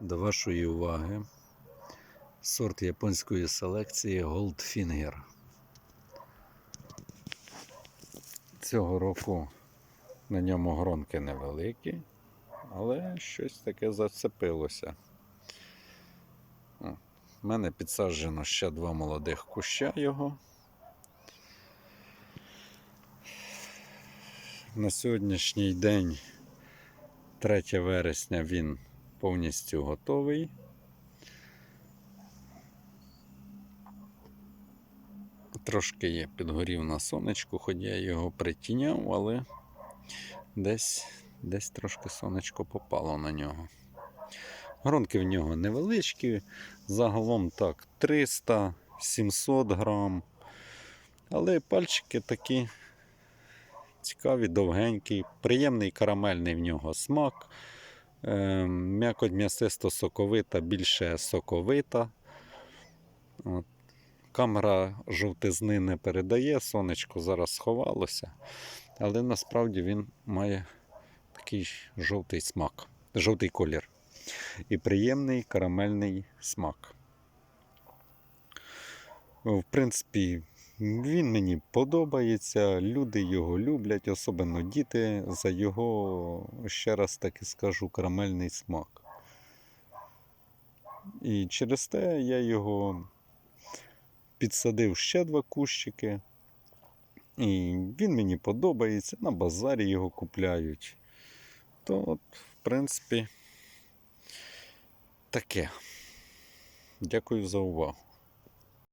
До вашої уваги сорт японської селекції Goldfinger. Цього року на ньому гронки невеликі, але щось таке зацепилося. В мене підсаджено ще два молодих куща його. На сьогоднішній день, 3 вересня, він повністю готовий. Трошки є підгорів на сонечку, хоч я його притіняв, але десь, десь трошки сонечко попало на нього. Гронки в нього невеличкі, загалом так 300-700 грам. Але пальчики такі цікаві, довгенькі, приємний карамельний в нього смак. Е, м'якоть м'ясисто соковита, більше соковита. От. Камера жовтизни не передає, сонечко зараз сховалося, але насправді він має такий жовтий смак, жовтий колір. І приємний карамельний смак. В принципі, він мені подобається, люди його люблять, особливо діти, за його, ще раз таки скажу, карамельний смак. І через те я його підсадив ще два кущики. І він мені подобається, на базарі його купляють. То, от, в принципі, таке. Дякую за увагу.